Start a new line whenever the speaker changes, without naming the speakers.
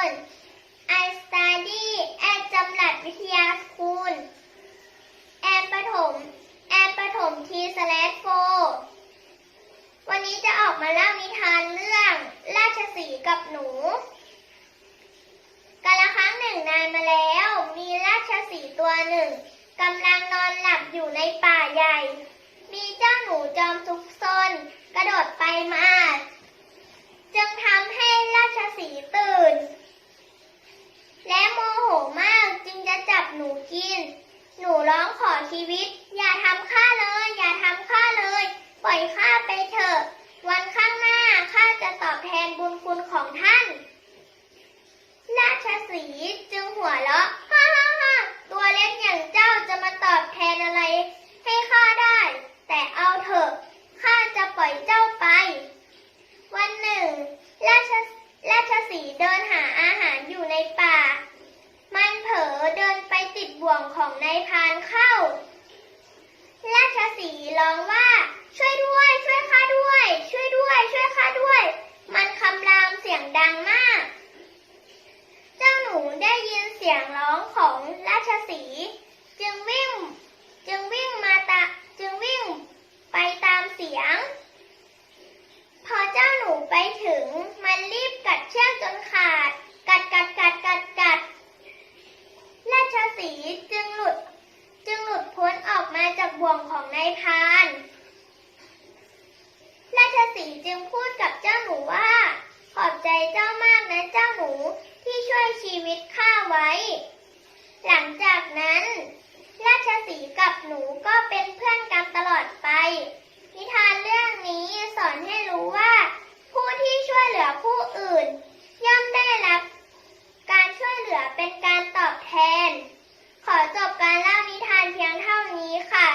school. I study at จำหลัดวิทยาสคูลแอมประถมแอมประถมทีสแลโฟวันนี้จะออกมาเล่านิทานเรื่อง ราชสีกับหนูกาละครั้งหนึ่งนานมาแล้ว มีราชสีตัวหนึ่งกำลังนอนหลับอยู่ในป่าใหญ่ มีเจ้าหนูจอมทุกซนกระโดดไปมา จึงทำให้ราชสีห์ตื่น และโมโหมากจึงจะจับ หนูกิน หนูร้องขอชีวิต อย่าทำข้าเลย อย่าทำข้าเลย ปล่อยข้าไปเถอะ วันข้างหน้าข้าจะตอบแทนบุญคุณของท่าน ราชสีจึงหัวเราะฮ่าฮ่าฮ่าตัวเล็กอย่างเจ้าจะมาตอบแทนอะไร ให้ข้าได้ แต่เอาเถอะข้าจะปล่อยเจ้าไป วันหนึ่ง ราชราชสีเดินหาอาหารอยู่ในป่า มันเผลอเดินไปติดบ่วงของนายพรานเข้า ราชสีห์ร้องว่า ช่วยด้วย ช่วยข้าด้วย ช่วยด้วย ช่วยข้าด้วย มันคำรามเสียงดังมาก เจ้าหนูได้ ยินเสียงร้องของราชสีจึงวิ่งจึงวิ่งมาตะจึงวิ่งไปตามเสียง พอเจ้าหนูไปถึงมันรีบกัดเชือกจนขาด กัดกัดกัดกัดกัดราชสีจึงหลุดจึงหลุดพ้นออกมาจากบ่วงของนายพาน ราชสีจึงพูดกับเจ้าหนูว่า ขอบใจเจ้ามากนะเจ้าหนู วิตข้าไว้ หลังจากนั้น ราชสีกับหนูก็เป็นเพื่อนกันตลอดไป นิทานเรื่องนี้สอนให้รู้ว่า ผู้ที่ช่วยเหลือผู้อื่น ย่อมได้รับ การช่วยเหลือเป็นการตอบแทน ขอจบการเล่านิทานเพียงเท่านี้ค่ะ